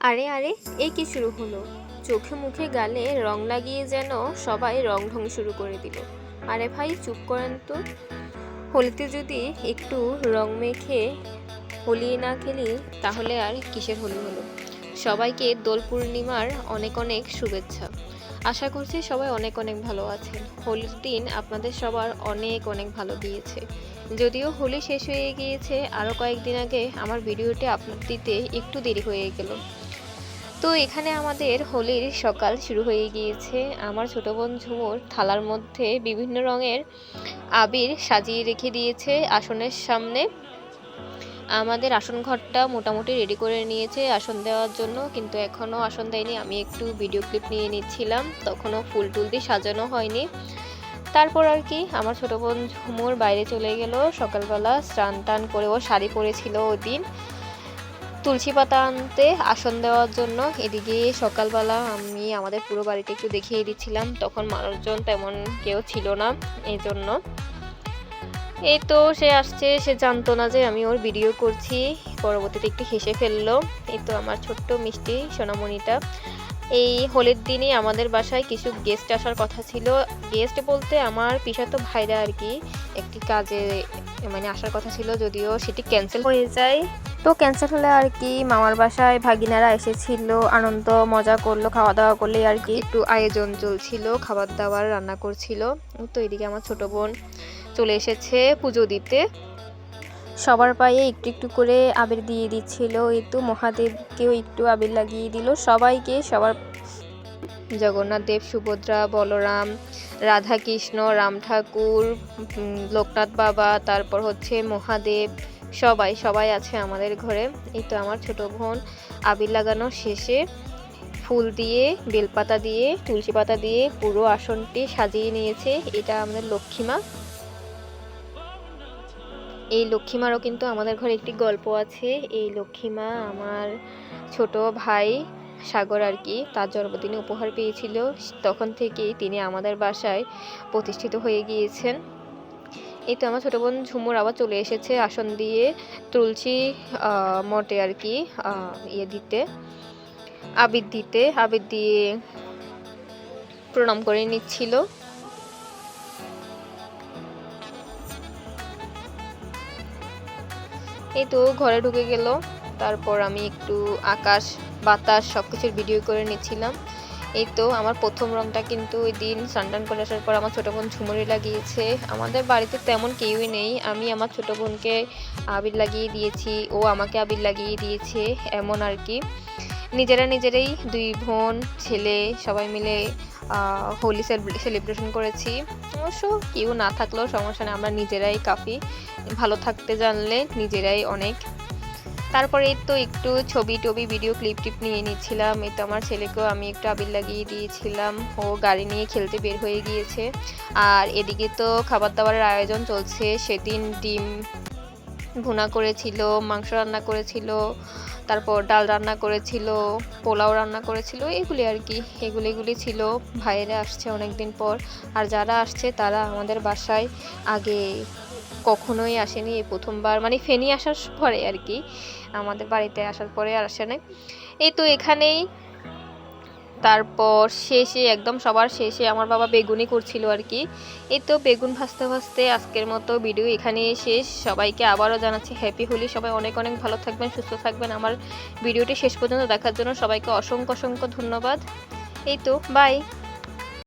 আরে আরে এই কি শুরু হলো? চোখে মুখে গালে রং লাগিয়ে যেন সবাই রং ঢং শুরু করে দিল। আরে ভাই, চুপ করেন তো। হোলিতে যদি একটু রং মেখে হোলি না খেলি, তাহলে আর কিসের হোলি হলো? সবাইকে দোল পূর্ণিমার অনেক অনেক শুভেচ্ছা। আশা করছি সবাই অনেক অনেক ভালো আছেন। হোলির দিন আপনাদের সবার অনেক অনেক ভালো গিয়েছে। যদিও হোলি শেষ হয়ে গিয়েছে আরও কয়েকদিন আগে আমার ভিডিওটি আপলোড দিতে একটু দেরি হয়ে গেল। তো এখানে আমাদের হোলির সকাল শুরু হয়ে গিয়েছে। আমার ছোট বোন ঝুমুর থালার মধ্যে বিভিন্ন রঙের আবির সাজিয়ে রেখে দিয়েছে আসনের সামনে। আমাদের আসন ঘরটা মোটামুটি রেডি করে নিয়েছে আসন দেওয়ার জন্য, কিন্তু এখনও আসন দেয়নি। আমি একটু ভিডিও ক্লিপ নিয়ে নিচ্ছিলাম, তখনও ফুল টুল দিয়ে সাজানো হয়নি। তারপর আর কি, আমার ছোট বোন ঝুমুর বাইরে চলে গেল। সকালবেলা স্নান টান করে ও শাড়ি পরেছিল ওই দিন তুলসী পাতা আনতে আসন দেওয়ার জন্য। এদিকে সকালবেলা আমি আমাদের পুরো বাড়িতে একটু দেখিয়ে দিচ্ছিলাম। তখন মানুষজন তেমন কেউ ছিল না এই জন্য এই তো সে আসছে, সে জানতো না যে আমি ওর ভিডিও করছি। পরবর্তীতে একটু হেসে ফেলল। এই তো আমার ছোট্ট মিষ্টি সোনামণিটা। এই হোলির দিনই আমাদের বাসায় কিছু গেস্ট আসার কথা ছিল। গেস্ট বলতে আমার পিসাতো ভাইরা আর কি। একটি কাজে মানে আসার কথা ছিল, যদিও সেটি ক্যান্সেল হয়ে যায়। তো ক্যান্সার হলে আর কি মামার বাসায় ভাগিনারা এসেছিল, আনন্দ, মজা করল খাওয়া দাওয়া করলে আর কি একটু আয়োজন চলছিল খাবার দাবার রান্না করছিল। তো এদিকে আমার ছোট বোন চলে এসেছে পুজো দিতে। সবার পায়ে একটু একটু করে আবির দিয়ে দিচ্ছিল তো মহাদেবকেও একটু আবির লাগিয়ে দিল সবাইকে, সবার জগন্নাথ দেব, সুভদ্রা, বলরাম, রাধাকৃষ্ণ, রাম ঠাকুর লোকনাথ বাবা, তারপর হচ্ছে মহাদেব সবাই সবাই আছে আমাদের ঘরে। এই তো আমার ছোট বোন আবির লাগানো শেষে ফুল দিয়ে, বেলপাতা দিয়ে, তুলসী পাতা দিয়ে পুরো আসনটি সাজিয়ে নিয়েছে। এটা আমাদের লক্ষ্মীমা এই লক্ষ্মীমারও কিন্তু আমাদের ঘরে একটি গল্প আছে। এই লক্ষ্মীমা আমার ছোট ভাই সাগর আর কি, তার জন্মদিনে উপহার পেয়েছিল। তখন থেকেই তিনি আমাদের বাসায় প্রতিষ্ঠিত হয়ে গিয়েছেন। এই তো আমার ছোটো বোন ঝুমুর আবার চলে এসেছে আসন দিয়ে আহ, মঠে আর কি ইয়ে দিতে আবির দিতে আবির দিয়ে প্রণাম করে নিচ্ছিল। এই তো ঘরে ঢুকে গেল তারপর আমি একটু আকাশ বাতাস সব কিছুর ভিডিও করে নিচ্ছিলাম। এই তো আমার প্রথম রংটা কিন্তু ওই দিন সানটান করে আসার পর আমার ছোটো বোন ঝুমুরি লাগিয়েছে। আমাদের বাড়িতে তেমন কেউই নেই। আমি আমার ছোটো বোনকে আবির লাগিয়ে দিয়েছি, ও আমাকে আবির লাগিয়ে দিয়েছে এমন আর কি। নিজেরা নিজেরাই দুই বোন, ছেলে, সবাই মিলে হোলি সেলিব্রেশন করেছি। অবশ্য কেউ না থাকলেও সমস্যা নেই, আমরা নিজেরাই কাফি। ভালো থাকতে জানলে নিজেরাই অনেক তারপরে তো একটু ছবি টবি ভিডিও ক্লিপ টিপ নিয়ে নিচ্ছিলাম। এই তো আমার ছেলেকেও আমি একটু আবির লাগিয়ে দিয়েছিলাম। ও গাড়ি নিয়ে খেলতে বের হয়ে গিয়েছে। আর এদিকে তো খাবার দাবারের আয়োজন চলছে। সেদিন ডিম ভুনা করেছিল, মাংস রান্না করেছিল, তারপর ডাল রান্না করেছিল, পোলাও রান্না করেছিল, এগুলি আর কি। এগুলি এগুলি ছিল। ভাইয়েরা আসছে অনেক দিন পর। আর যারা আসছে তারা আমাদের বাসায় আগে কখনোই আসেনি এই প্রথমবার। মানে ফেনি আসার পরে আর কি। আমাদের বাড়িতে আসার পরে আর আসে নাই। এই তো এখানেই। তারপর শেষে, একদম সবার শেষে আমার বাবা বেগুনি করছিল আর কি। এই তো বেগুন ভাজতে ভাজতে আজকের মতো ভিডিও এখানে শেষ। সবাইকে আবারও জানাচ্ছি হ্যাপি হোলি সবাই অনেক অনেক ভালো থাকবেন, সুস্থ থাকবেন। আমার ভিডিওটি শেষ পর্যন্ত দেখার জন্য সবাইকে অসংখ্য অসংখ্য ধন্যবাদ। এই তো বাই